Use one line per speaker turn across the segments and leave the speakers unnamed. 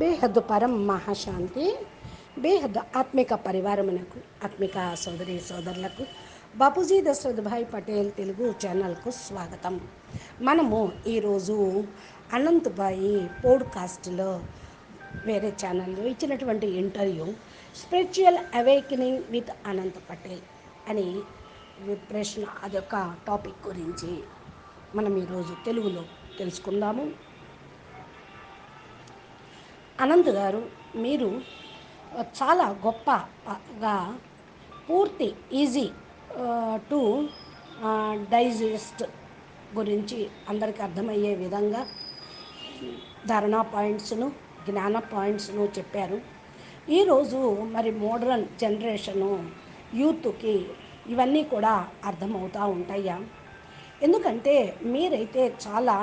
బేహద్దు పరం మహాశాంతి బేహద్ ఆత్మిక పరివారమునకు ఆత్మిక సోదరి సోదరులకు బాపూజీ దశరథభాయ్ పటేల్ తెలుగు ఛానల్కు స్వాగతం. మనము ఈరోజు అనంతబాయి పోడ్కాస్ట్లో వేరే ఛానల్లో ఇచ్చినటువంటి interview spiritual awakening with Anant Patel అని ప్రశ్న అదొక టాపిక్ గురించి మనం ఈరోజు తెలుగులో తెలుసుకుందాము. అనంత్ గారు మీరు చాలా గొప్పగా పూర్తి ఈజీ టు డైజెస్ట్ గురించి అందరికీ అర్థమయ్యే విధంగా ధారణా పాయింట్స్ను జ్ఞాన పాయింట్స్ను చెప్పారు. ఈరోజు మరి మోడర్న్ జనరేషను యూత్కి ఇవన్నీ కూడా అర్థమవుతూ ఉంటాయా? ఎందుకంటే మీరైతే చాలా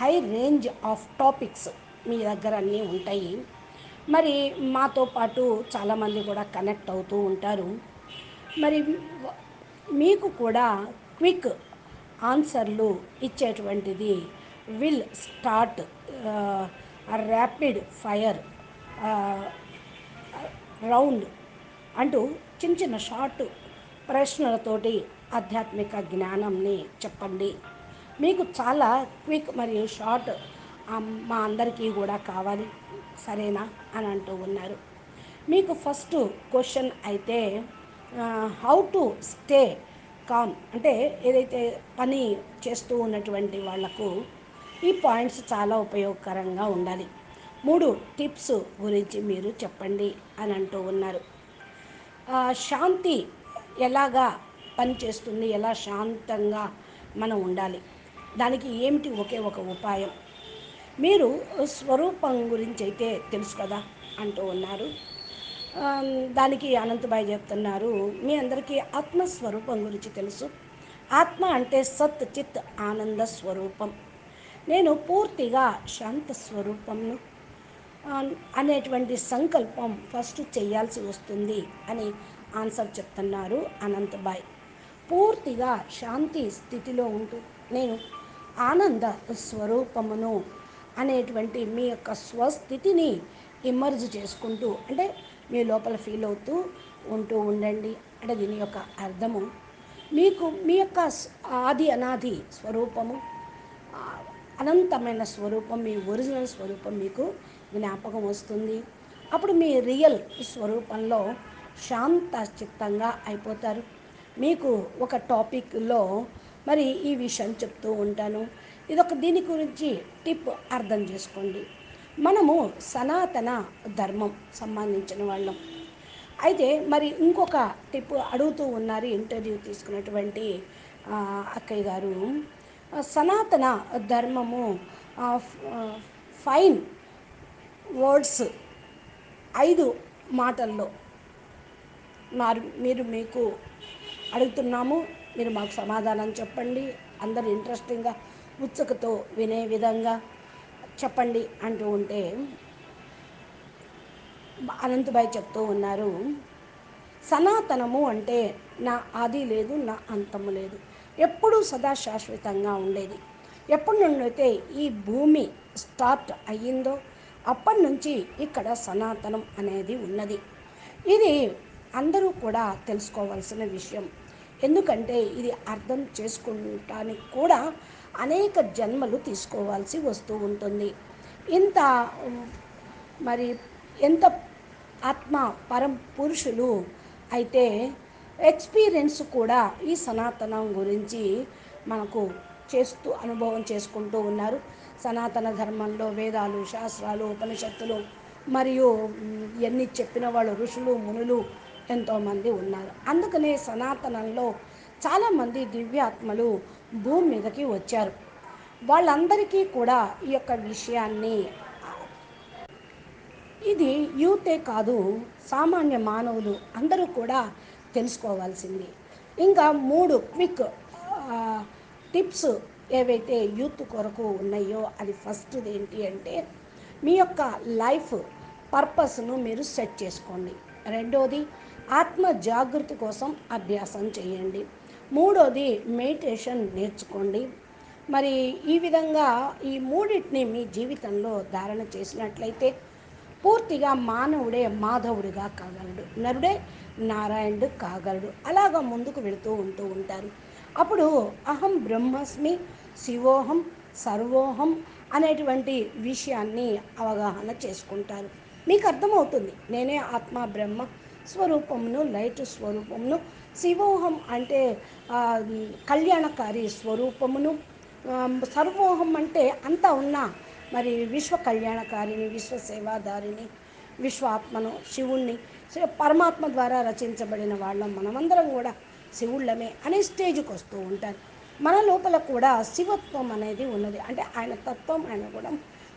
హై రేంజ్ ఆఫ్ టాపిక్స్ మీ దగ్గర అన్నీ ఉంటాయి. మరి మాతో పాటు చాలామంది కూడా కనెక్ట్ అవుతూ ఉంటారు. మరి మీకు కూడా క్విక్ ఆన్సర్లు ఇచ్చేటువంటిది will start rapid fire round అంటూ చిన్న చిన్న షార్ట్ ప్రశ్నలతోటి ఆధ్యాత్మిక జ్ఞానంని చెప్పండి. మీకు చాలా క్విక్ మరియు షార్ట్ మా అందరికీ కూడా కావాలి. సరేనా? అని అంటూ ఉన్నారు. మీకు ఫస్ట్ క్వశ్చన్ అయితే హౌ టు స్టే కామ్ అంటే ఏదైతే పని చేస్తూ ఉన్నటువంటి వాళ్ళకు ఈ పాయింట్స్ చాలా ఉపయోగకరంగా ఉండాలి. మూడు టిప్స్ గురించి మీరు చెప్పండి అని అంటూ ఉన్నారు. శాంతి ఎలాగా పనిచేస్తుంది ఎలా శాంతంగా మనం ఉండాలి? దానికి ఏమిటి ఒకే ఒక ఉపాయం? మీరు స్వరూపం గురించి అయితే తెలుసు కదా అంటూ ఉన్నారు. దానికి అనంతబాయి చెప్తున్నారు మీ అందరికీ ఆత్మస్వరూపం గురించి తెలుసు. ఆత్మ అంటే సత్ చిత్ ఆనంద స్వరూపం. నేను పూర్తిగా శాంత స్వరూపంను అనేటువంటి సంకల్పం ఫస్ట్ చేయాల్సి వస్తుంది అని ఆన్సర్ చెప్తున్నారు అనంతబాయ్. పూర్తిగా శాంతి స్థితిలో ఉంటూ నేను ఆనంద స్వరూపమును అనేటువంటి మీ యొక్క స్వస్థితిని ఇమర్జ్ చేసుకుంటూ అంటే మీ లోపల ఫీల్ అవుతూ ఉంటూ ఉండండి అంటే దీని యొక్క అర్థము. మీకు మీ యొక్క ఆది అనాది స్వరూపము అనంతమైన స్వరూపం మీ ఒరిజినల్ స్వరూపం మీకు జ్ఞాపకం వస్తుంది. అప్పుడు మీ రియల్ స్వరూపంలో శాంత చిత్తంగా అయిపోతారు. మీకు ఒక టాపిక్లో మరి ఈ విషయం చెప్తూ ఉంటాను. ఇదొక దీని గురించి టిప్ అర్థం చేసుకోండి. మనము సనాతన ధర్మం సంబంధించిన వాళ్ళం. అయితే మరి ఇంకొక టిప్ అడుగుతూ ఉన్నారు ఇంటర్వ్యూ తీసుకున్నటువంటి అక్కయ్య గారు. సనాతన ధర్మము ఫైన్ వర్డ్స్ ఐదు మాటల్లో మీరు మీకు అడుగుతున్నాము. మీరు మాకు సమాధానం చెప్పండి. అందరు ఇంట్రెస్టింగ్గా ఉత్సుకతో వినే విధంగా చెప్పండి అంటూ ఉంటే అనంతబాయ్ చెప్తూ ఉన్నారు సనాతనము అంటే నా ఆది లేదు నా అంతము లేదు. ఎప్పుడూ సదా శాశ్వతంగా ఉండేది. ఎప్పటి నుండి అయితే ఈ భూమి స్టార్ట్ అయ్యిందో అప్పటి నుంచి ఇక్కడ సనాతనం అనేది ఉన్నది. ఇది అందరూ కూడా తెలుసుకోవాల్సిన విషయం. ఎందుకంటే ఇది అర్థం చేసుకుంటానికి కూడా అనేక జన్మలు తీసుకోవాల్సి వస్తూ ఉంటుంది. ఇంత మరి ఎంత ఆత్మ పరం పురుషులు అయితే ఎక్స్పీరియన్స్ కూడా ఈ సనాతనం గురించి మనకు చేస్తూ అనుభవం చేసుకుంటూ ఉన్నారు. సనాతన ధర్మంలో వేదాలు శాస్త్రాలు ఉపనిషత్తులు మరియు ఎన్ని చెప్పిన వాళ్ళు ఋషులు మునులు ఎంతోమంది ఉన్నారు. అందుకనే సనాతనంలో చాలామంది దివ్యాత్మలు భూమి మీదకి వచ్చారు. వాళ్ళందరికీ కూడా ఈ యొక్క విషయాన్ని ఇది యూతే కాదు సామాన్య మానవులు అందరూ కూడా తెలుసుకోవాల్సింది. ఇంకా మూడు క్విక్ టిప్స్ ఏవైతే యూత్ కొరకు ఉన్నాయో అది ఫస్ట్ది ఏంటి అంటే మీ యొక్క లైఫ్ పర్పస్ను మీరు సెట్ చేసుకోండి. రెండోది ఆత్మ జాగృతి కోసం అభ్యాసం చేయండి. మూడోది మెడిటేషన్ నేర్చుకోండి. మరి ఈ విధంగా ఈ మూడింటిని మీ జీవితంలో ధారణ చేసినట్లయితే పూర్తిగా మానవుడే మాధవుడిగా కాగలడు. నరుడే నారాయణుడు కాగలడు. అలాగా ముందుకు వెళుతూ ఉంటూ ఉంటారు. అప్పుడు అహం బ్రహ్మస్మి శివోహం సర్వోహం అనేటువంటి విషయాన్ని అవగాహన చేసుకుంటారు. మీకు అర్థమవుతుంది. నేనే ఆత్మ బ్రహ్మ స్వరూపమును లైట్ స్వరూపమును శివోహం అంటే కళ్యాణకారి స్వరూపమును సర్వోహం అంటే అంతా ఉన్నా మరి విశ్వ కళ్యాణకారిని విశ్వ సేవాదారిని విశ్వాత్మను శివుణ్ణి పరమాత్మ ద్వారా రచించబడిన వాళ్ళం మనమందరం కూడా శివుళ్ళమే అనే స్టేజ్కి వస్తూ ఉంటారు. మన లోపల కూడా శివత్వం అనేది ఉన్నది. అంటే ఆయన తత్వం ఆయన కూడా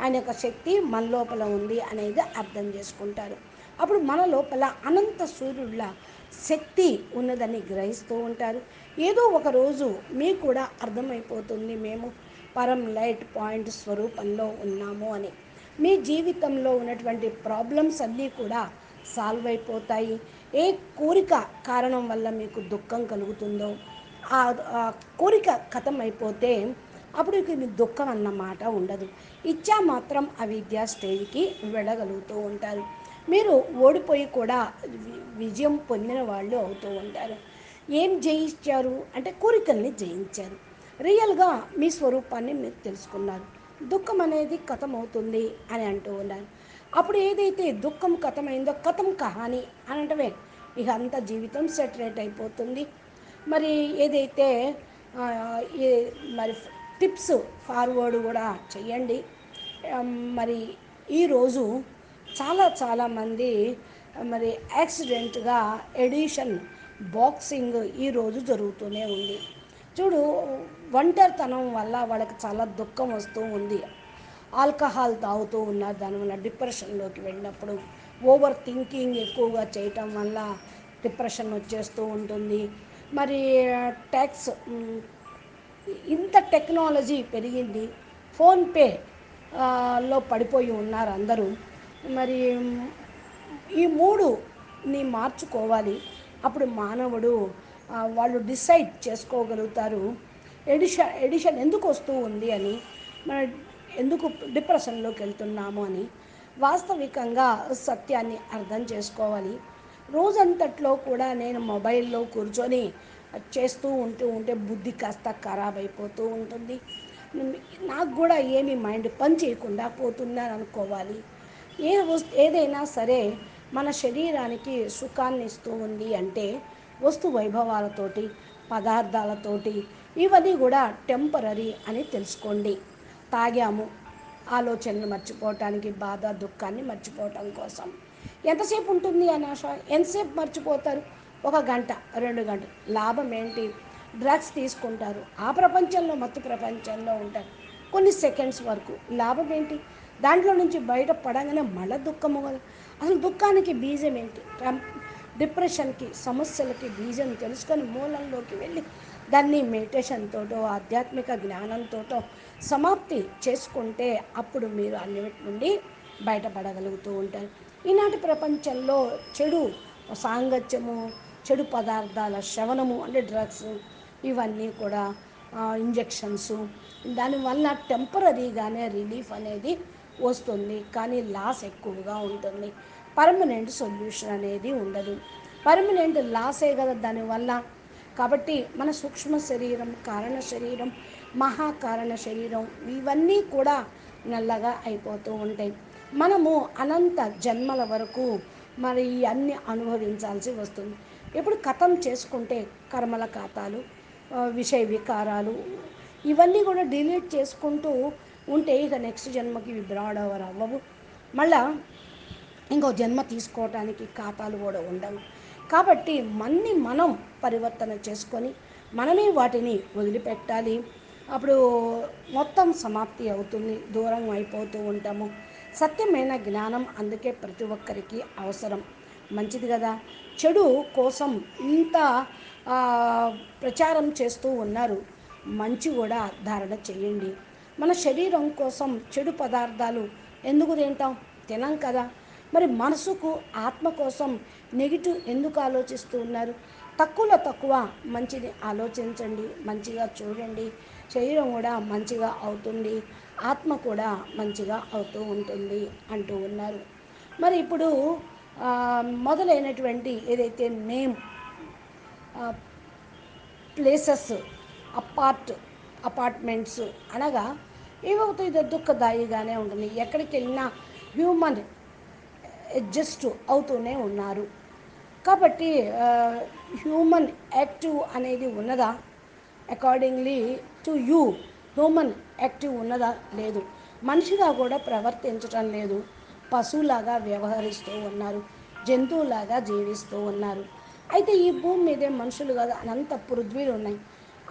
ఆయన యొక్క శక్తి మన లోపల ఉంది అనేది అర్థం చేసుకుంటారు. అప్పుడు మన లోపల అనంత సూర్యుళ్ళ శక్తి ఉన్నదని గ్రహిస్తూ ఉంటారు. ఏదో ఒక రోజు మీకు కూడా అర్థమైపోతుంది. మేము పరం లైట్ పాయింట్ స్వరూపంలో ఉన్నాము అని. మీ జీవితంలో ఉన్నటువంటి ప్రాబ్లమ్స్ అన్నీ కూడా సాల్వ్ అయిపోతాయి. ఏ కోరిక కారణం వల్ల మీకు దుఃఖం కలుగుతుందో ఆ కోరిక కథం అయిపోతే అప్పుడు ఇక మీ దుఃఖం అన్నమాట ఉండదు. ఇచ్చా మాత్రం అవిద్య స్టేజ్కి వెళ్ళగలుగుతూ ఉంటారు. మీరు ఓడిపోయి కూడా వి- విజయం పొందిన వాళ్ళు అవుతూ ఉంటారు. ఏం జయించారు? అంటే కోరికల్ని జయించారు. రియల్గా మీ స్వరూపాన్ని మీరు తెలుసుకున్నారు. దుఃఖం అనేది కథమవుతుంది అని అంటూ ఉన్నారు. అప్పుడు ఏదైతే దుఃఖం కథమైందో కథం కహాని అని అంటే ఇక అంత జీవితం సెటరేట్ అయిపోతుంది. మరి ఏదైతే మరి టిప్స్ ఫార్వర్డ్ కూడా చెయ్యండి. మరి ఈరోజు చాలా చాలామంది మరి యాక్సిడెంట్గా ఎడిషన్ బాక్సింగ్ ఈరోజు జరుగుతూనే ఉంది. చూడు ఒంటరితనం వల్ల వాళ్ళకి చాలా దుఃఖం వస్తూ ఉంది. ఆల్కహాల్ తాగుతూ ఉన్నారు దానివల్ల డిప్రెషన్లోకి వెళ్ళినప్పుడు. ఓవర్ థింకింగ్ ఎక్కువగా చేయటం వల్ల డిప్రెషన్ వచ్చేస్తూ ఉంటుంది. మరి ట్యాక్స్ ఇంత టెక్నాలజీ పెరిగింది. ఫోన్పే లో పడిపోయి ఉన్నారు అందరూ. మరి ఈ మూడుని మార్చుకోవాలి. అప్పుడు మానవుడు వాళ్ళు డిసైడ్ చేసుకోగలుగుతారు. ఎడిషన్ ఎడిషన్ ఎందుకు వస్తూ ఉంది అని మన ఎందుకు డిప్రెషన్లోకి వెళ్తున్నాము అని వాస్తవికంగా సత్యాన్ని అర్థం చేసుకోవాలి. రోజంతట్లో కూడా నేను మొబైల్లో కూర్చొని చేస్తూ ఉంటూ ఉంటే బుద్ధి కాస్త ఖరాబ్ అయిపోతూ ఉంటుంది. నాకు కూడా ఏమి మైండ్ పని చేయకుండా పోతుందని అనుకోవాలి. ఏ వస్తు ఏదైనా సరే మన శరీరానికి సుఖాన్ని ఇస్తూ ఉంది అంటే వస్తు వైభవాలతోటి పదార్థాలతోటి ఇవన్నీ కూడా టెంపరీ అని తెలుసుకోండి. తాగాము ఆలోచనలు మర్చిపోవటానికి బాధ దుఃఖాన్ని మర్చిపోవటం కోసం. ఎంతసేపు ఉంటుంది అనాశ ఎంతసేపు మర్చిపోతారు? ఒక గంట రెండు గంటలు లాభం ఏంటి? డ్రగ్స్ తీసుకుంటారు. ఆ ప్రపంచంలో మత్తు ప్రపంచంలో ఉంటారు కొన్ని సెకండ్స్ వరకు. లాభం ఏంటి? దాంట్లో నుంచి బయట పడంగానే మళ్ళీ దుఃఖము కదా. అసలు దుఃఖానికి బీజం ఏంటి? డిప్రెషన్కి సమస్యలకి బీజం తెలుసుకొని మూలంలోకి వెళ్ళి దాన్ని మెడిటేషన్ తోటో ఆధ్యాత్మిక జ్ఞానంతోటో సమాప్తి చేసుకుంటే అప్పుడు మీరు అన్నిటి నుండి బయటపడగలుగుతూ ఉంటారు. ఈనాటి ప్రపంచంలో చెడు సాంగత్యము చెడు పదార్థాల శ్రవణము అంటే డ్రగ్స్ ఇవన్నీ కూడా ఇంజెక్షన్స్ దానివల్ల టెంపరీగానే రిలీఫ్ అనేది వస్తుంది కానీ లాస్ ఎక్కువగా ఉంటుంది. పర్మనెంట్ సొల్యూషన్ అనేది ఉండదు. పర్మనెంట్ లాసే కదా దానివల్ల కాబట్టి మన సూక్ష్మ శరీరం కారణ శరీరం మహాకారణ శరీరం ఇవన్నీ కూడా నల్లగా అయిపోతూ ఉంటాయి. మనము అనంత జన్మల వరకు మరి అన్ని అనుభవించాల్సి వస్తుంది. ఇప్పుడు కథం చేసుకుంటే కర్మల ఖాతాలు విషయ వికారాలు ఇవన్నీ కూడా డిలీట్ చేసుకుంటూ ఉంటే ఇక నెక్స్ట్ జన్మకి ఇవి బ్రాడ్ ఓవర్ అవ్వవు. మళ్ళా ఇంకో జన్మ తీసుకోవటానికి ఖాతాలు కూడా ఉండవు. కాబట్టి మన్ని మనం పరివర్తన చేసుకొని మనమే వాటిని వదిలిపెట్టాలి. అప్పుడు మొత్తం సమాప్తి అవుతుంది. దూరం అయిపోతూ ఉంటాము. సత్యమైన జ్ఞానం అందుకే ప్రతి ఒక్కరికి అవసరం. మంచిది కదా? చెడు కోసం ఇంత ప్రచారం చేస్తూ ఉన్నారు. మంచి కూడా ధారణ చేయండి. మన శరీరం కోసం చెడు పదార్థాలు ఎందుకు తింటాం? తినం కదా. మరి మనసుకు ఆత్మ కోసం నెగిటివ్ ఎందుకు ఆలోచిస్తూ ఉన్నారు? తక్కువలో తక్కువ మంచిది ఆలోచించండి మంచిగా చూడండి. శరీరం కూడా మంచిగా అవుతుంది ఆత్మ కూడా మంచిగా అవుతూ ఉంటుంది అంటూ ఉన్నారు. మరి ఇప్పుడు మొదలైనటువంటి ఏదైతే నేమ్ ప్లేసెస్ అపార్ట్ అపార్ట్మెంట్స్ అనగా ఏమవుతుంది ఇది దుఃఖదాయిగానే ఉంటుంది. ఎక్కడికి వెళ్ళినా హ్యూమన్ అడ్జస్ట్ eh, అవుతూనే ఉన్నారు. కాబట్టి eh, హ్యూమన్ యాక్టివ్ అనేది ఉన్నదా? Accordingly to you human active ఉన్నదా? లేదు. మనిషిగా కూడా ప్రవర్తించటం లేదు. పశువులాగా వ్యవహరిస్తూ ఉన్నారు. జంతువులాగా జీవిస్తూ ఉన్నారు. అయితే ఈ భూమి మీదే మనుషులు కాదు అనంత పృథ్వీలు ఉన్నాయి.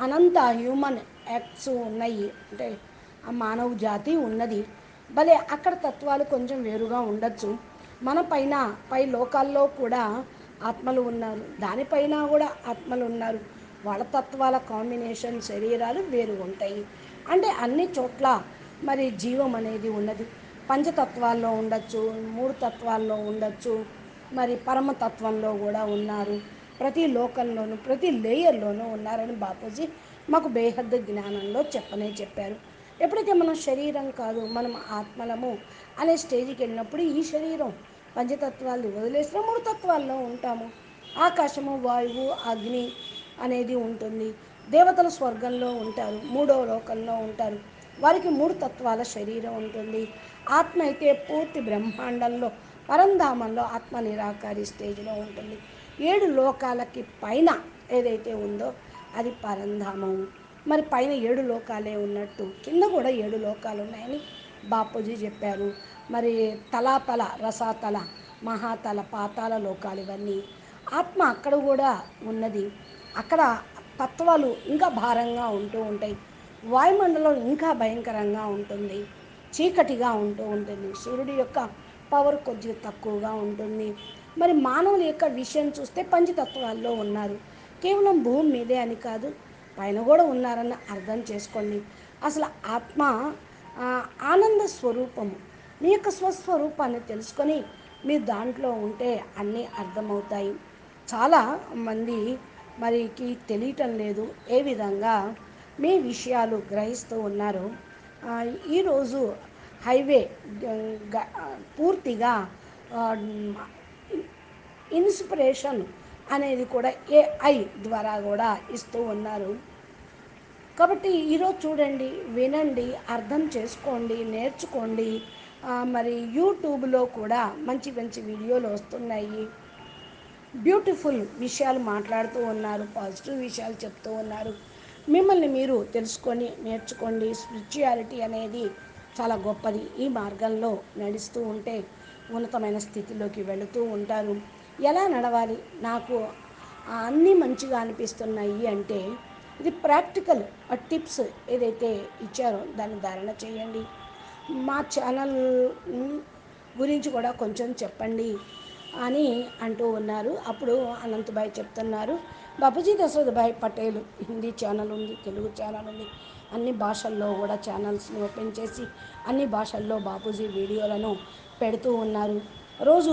అనంత హ్యూమన్ యాక్ట్స్ ఉన్నాయి. అంటే మానవ జాతి ఉన్నది. భలే అక్కడ తత్వాలు కొంచెం వేరుగా ఉండొచ్చు. మన పైన పై లోకాల్లో కూడా ఆత్మలు ఉన్నారు. దానిపైన కూడా ఆత్మలు ఉన్నారు. వాళ్ళ తత్వాల కాంబినేషన్ శరీరాలు వేరు ఉంటాయి. అంటే అన్ని చోట్ల మరి జీవం అనేది ఉన్నది. పంచతత్వాల్లో ఉండొచ్చు మూడు తత్వాల్లో ఉండొచ్చు మరి పరమతత్వంలో కూడా ఉన్నారు. ప్రతి లోకంలోనూ ప్రతి లేయర్లోనూ ఉన్నారని బాపూజీ మాకు బేహద్దు జ్ఞానంలో చెప్పనే చెప్పారు. ఎప్పుడైతే మనం శరీరం కాదు మనం ఆత్మలము అనే స్టేజ్కి వెళ్ళినప్పుడు ఈ శరీరం పంచతత్వాలు వదిలేసిన మూడు తత్వాల్లో ఉంటాము. ఆకాశము వాయువు అగ్ని అనేది ఉంటుంది. దేవతలు స్వర్గంలో ఉంటారు మూడో లోకంలో ఉంటారు. వారికి మూడు తత్వాల శరీరం ఉంటుంది. ఆత్మ అయితే పూర్తి బ్రహ్మాండంలో పరంధామంలో ఆత్మ నిరాకారి స్టేజ్లో ఉంటుంది. ఏడు లోకాలకి పైన ఏదైతే ఉందో అది పరంధామం. మరి పైన ఏడు లోకాలే ఉన్నట్టు కింద కూడా ఏడు లోకాలు ఉన్నాయని బాపూజీ చెప్పారు. మరి తలాతల రసాతల మహాతల పాతాల లోకాలు ఇవన్నీ. ఆత్మ అక్కడ కూడా ఉన్నది. అక్కడ తత్వాలు ఇంకా భారంగా ఉంటూ ఉంటాయి. వాయుమండలం ఇంకా భయంకరంగా ఉంటుంది. చీకటిగా ఉంటూ ఉంటుంది. సూర్యుడి యొక్క పవర్ కొద్దిగా తక్కువగా ఉంటుంది. మరి మానవుల యొక్క విషయం చూస్తే పంచతత్వాల్లో ఉన్నారు. కేవలం భూమి మీదే అని కాదు పైన కూడా ఉన్నారని అర్థం చేసుకోండి. అసలు ఆత్మ ఆనంద స్వరూపము మీ యొక్క స్వస్వరూపాన్ని తెలుసుకొని మీరు దాంట్లో ఉంటే అన్నీ అర్థమవుతాయి. చాలా మంది మరికి తెలియటం లేదు ఏ విధంగా మీ విషయాలు గ్రహిస్తూ ఉన్నారు. ఈరోజు హైవే పూర్తిగా ఇన్స్పిరేషన్ అనేది కూడా ఏఐ ద్వారా కూడా ఇస్తూ ఉన్నారు. కాబట్టి ఈరోజు చూడండి వినండి అర్థం చేసుకోండి నేర్చుకోండి. మరి యూట్యూబ్లో కూడా మంచి మంచి వీడియోలు వస్తున్నాయి. బ్యూటిఫుల్ విషయాలు మాట్లాడుతూ ఉన్నారు పాజిటివ్ విషయాలు చెప్తూ ఉన్నారు. మిమ్మల్ని మీరు తెలుసుకొని నేర్చుకోండి. స్పిరిచువాలిటీ అనేది చాలా గొప్పది. ఈ మార్గంలో నడుస్తూ ఉంటే ఉన్నతమైన స్థితిలోకి వెళుతూ ఉంటారు. ఎలా నడవాలి? నాకు అన్నీ మంచిగా అనిపిస్తున్నాయి అంటే ఇది ప్రాక్టికల్ టిప్స్ ఏదైతే ఇచ్చారో దాన్ని ధారణ చేయండి. మా ఛానల్ గురించి కూడా కొంచెం చెప్పండి అని అంటూ ఉన్నారు. అప్పుడు అనంతభాయ్ చెప్తున్నారు బాబుజీ దశరథభాయ్ పటేల్ హిందీ ఛానల్ ఉంది తెలుగు ఛానల్ ఉంది. అన్ని భాషల్లో కూడా ఛానల్స్ని ఓపెన్ చేసి అన్ని భాషల్లో బాపూజీ వీడియోలను పెడుతూ ఉన్నారు. రోజు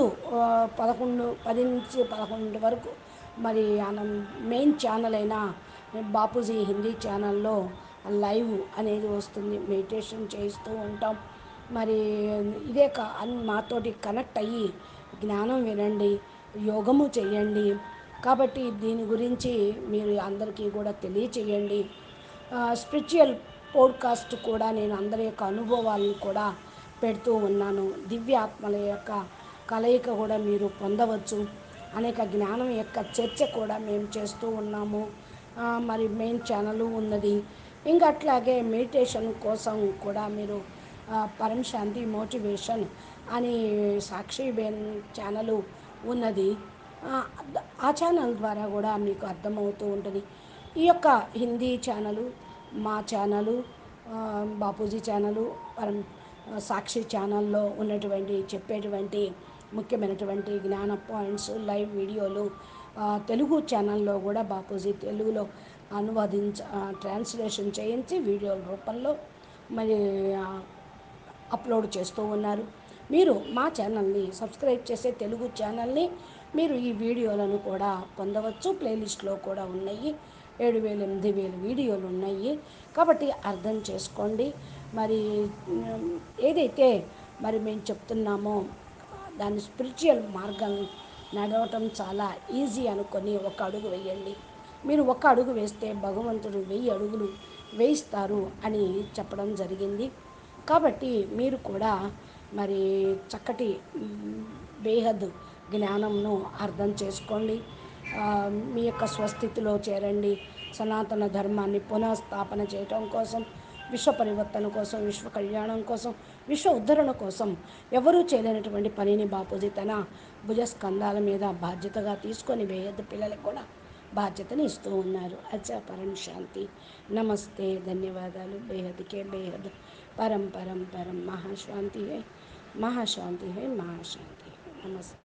పదకొండు పది నుంచి పదకొండు వరకు మరి అనం మెయిన్ ఛానల్ అయిన బాపూజీ హిందీ ఛానల్లో లైవ్ అనేది వస్తుంది. మెడిటేషన్ చేస్తూ ఉంటాం. మరి ఇదే కా మాతోటి కనెక్ట్ అయ్యి జ్ఞానం వినండి యోగము చేయండి. కాబట్టి దీని గురించి మీరు అందరికీ కూడా తెలియచేయండి. స్పిరిచువల్ పోడ్కాస్ట్ కూడా నేను అందరి యొక్క అనుభవాలను కూడా పెడుతూ ఉన్నాను. దివ్యాత్మల యొక్క కలయిక కూడా మీరు పొందవచ్చు. అనేక జ్ఞానం యొక్క చర్చ కూడా మేము చేస్తూ ఉన్నాము. మరి మెయిన్ ఛానల్ ఉన్నది. ఇంకా అట్లాగే మెడిటేషన్ కోసం కూడా మీరు పరం శాంతి మోటివేషన్ అని సాక్షి బేన్ ఛానల్ ఉన్నది. ఆ, ఛానల్ ద్వారా కూడా మీకు అర్థమవుతూ ఉంటుంది. ఈ యొక్క హిందీ ఛానలు మా ఛానలు బాపూజీ ఛానలు పరం సాక్షి ఛానల్లో ఉన్నటువంటి చెప్పేటువంటి ముఖ్యమైనటువంటి జ్ఞాన పాయింట్స్ లైవ్ వీడియోలు తెలుగు ఛానల్లో కూడా బాపూజీ తెలుగులో అనువదించ ట్రాన్స్లేషన్ చేయించి వీడియోల రూపంలో మరి అప్లోడ్ చేస్తూ ఉన్నారు. మీరు మా ఛానల్ని సబ్స్క్రైబ్ చేసే తెలుగు ఛానల్ని మీరు ఈ వీడియోలను కూడా పొందవచ్చు. ప్లేలిస్ట్లో కూడా ఉన్నాయి. ఏడు వేలు ఎనిమిది వేలు వీడియోలు ఉన్నాయి. కాబట్టి అర్థం చేసుకోండి. మరి ఏదైతే మరి మేము చెప్తున్నామో దాని స్పిరిచువల్ మార్గం నడవటం చాలా ఈజీ అనుకొని ఒక అడుగు వేయండి. మీరు ఒక అడుగు వేస్తే భగవంతుడు వెయ్యి అడుగులు వేయిస్తారు అని చెప్పడం జరిగింది. కాబట్టి మీరు కూడా మరి చక్కటి బేహద్ జ్ఞానంను అర్థం చేసుకోండి. మీ యొక్క స్వస్థితిలో చేరండి. సనాతన ధర్మాన్ని పునఃస్థాపన చేయటం కోసం విశ్వ పరివర్తన కోసం విశ్వ కళ్యాణం కోసం విశ్వ ఉద్ధరణ కోసం ఎవరూ చేయలేనటువంటి పనిని బాపూజీ తన భుజస్కంధాల మీద బాధ్యతగా తీసుకొని బేహద్ పిల్లలకు కూడా బాధ్యతని ఇస్తూ ఉన్నారు. అచ్చా పరం శాంతి. నమస్తే. ధన్యవాదాలు. బేహద్కే బేహద్ పరం పరం పరం. మహాశాంతి హై. మహాశాంతి హై. మహాశాంతి నమస్తే.